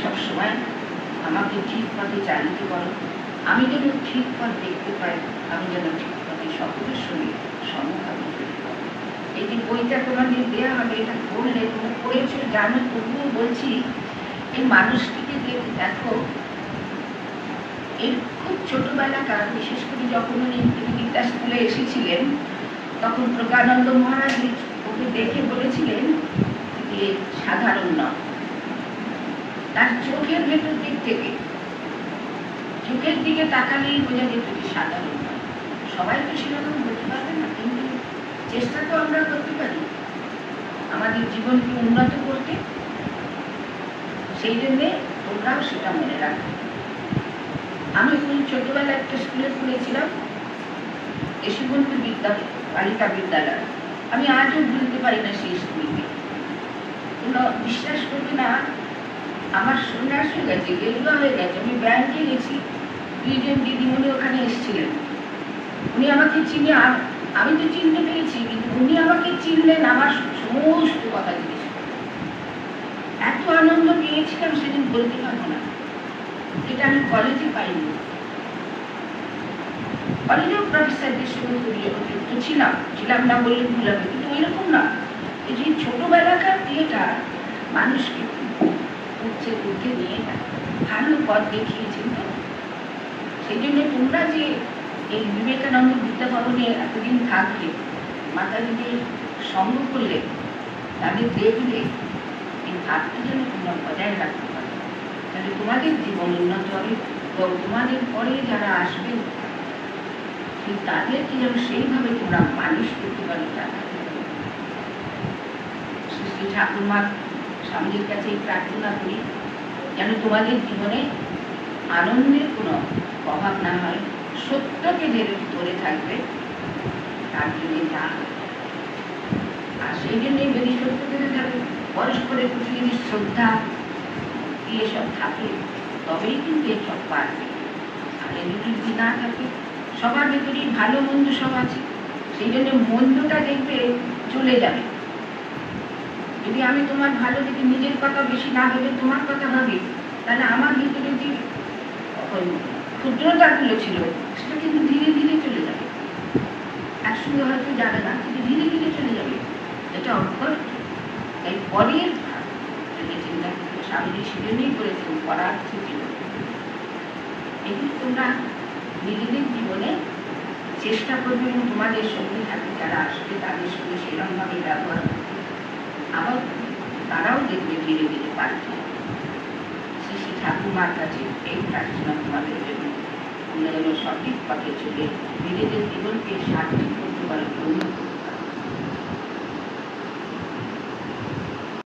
সবসময়, আমাকে ঠিক পথে চালিত করো আমি যেন ঠিক পথ দেখতে পাই, আমি যেন ঠিক পথে সকলের সঙ্গে সমভাবে চলতে পারি এই যে বইটা তোমাদের দেওয়া হবে এটা পড়লে তুমি পড়েছো, জানো, তবুও বলছি, এই মানুষটিকে দেখে দেখো, এর খুব ছোটবেলাকার বিশেষ করে যখন উনি তিনি বিদ্যা স্কুলে এসেছিলেন, তখন প্রজ্ঞানন্দ মহারাজ ওকে দেখে বলেছিলেন যে, সাধারণ নয়। তার চোখের ভেতর দিক থেকে, চোখের দিকে তাকালেই বোঝা যেত যে সাধারণ সবাই তো সেরকম হতে পারবে না, কিন্তু চেষ্টা তো আমরা করতে পারি। আমাদের জীবনকে উন্নত করতে। সেই জন্যে তোমরাও সেটা মনে রাখবে। আমি ওই ছোটবেলায় একটা স্কুলে পড়েছিলাম যশবন্ত বিদ্যা বালিকা বিদ্যালয়। আমি আজও ভুলতে পারি না সেই স্কুলকে। তোমরা বিশ্বাস করবে না আমার সন্ন্যাস হয়ে গেছে গেরুয়া হয়ে গেছে, আমি ব্যাংকে গেছি। দুইজন দিদিমণি ওখানে এসেছিলেন। উনি আমাকে চিনে আমি তো চিনতে পেরেছি, কিন্তু উনি আমাকে চিনলেন, আমার সমস্ত কথা জিজ্ঞেস এত আনন্দ পেয়েছিলাম, সেদিন বলতে পারব না। যেটা আমি কলেজে পাইনি। কলেজেও প্রফেসরদের সঙ্গে করিয়ে অতিরিক্ত ছিলাম ছিলাম না বললে ভুল হবে, কিন্তু এরকম না। এই যে ছোটবেলাকার থিয়েটার মানুষকে উঠছে উঠে নিয়ে যায় ভালো পথ দেখিয়েছেন তো সেই জন্য তোমরা যে এই বিবেকানন্দ বিদ্যাভবনে এতদিন থাকলে, মাতাজিদের সঙ্গ করলে, তাদের দেখলে, এই ভাবটা যেন তোমরা বজায় রাখতে পারো। তাহলে তোমাদের জীবন উন্নত হবে এবং তোমাদের পরে যারা আসবে, ঠিক তাদেরকে যেন সেইভাবে তোমরা মানুষ করতে পারো টাকা শ্রী শ্রী স্বামীজির কাছে এই প্রার্থনা করি, যেন তোমাদের জীবনে আনন্দের কোনো অভাব না হয়, সত্যকে যে ধরে থাকবে, তার জন্য যা আর সেই জন্যই যদি সত্যকে থাকবে পরস্পরের প্রতি যদি শ্রদ্ধা এসব থাকে, তবেই কিন্তু এসব পারবে আর এগুলি যদি না থাকে, সবার ভেতরেই ভালো মন্দ সব আছে, সেই জন্য মন্দটা দেখবে চলে যাবে। যদি আমি তোমার ভালো দেখে নিজের কথা বেশি না ভেবে তোমার কথা ভাবি, তাহলে আমার ভিতরে যে ক্ষুদ্রতাগুলো ছিল সেটা কিন্তু ধীরে ধীরে চলে যাবে। একসঙ্গে হয়তো যাবে না, কিন্তু ধীরে ধীরে চলে যাবে। এটা অভ্যাস তাই পরের যদি চিন্তা স্বামীজি সেজন্যই করেছেন পড়ার ছিল। এগুলো তোমরা নিজেদের জীবনে চেষ্টা করবে এবং তোমাদের সঙ্গে থাকে যারা আসবে তাদের সঙ্গে সেরকমভাবে ব্যবহার আবার তারাও দেখবে ধীরে ধীরে পাল্টে শ্রী শ্রী ঠাকুমার কাছে এই প্রার্থনা তোমাদের জন্য। তোমরা যেন সঠিক পথে চলে নিজেদের জীবনকে সার্থক করতে পারো করতে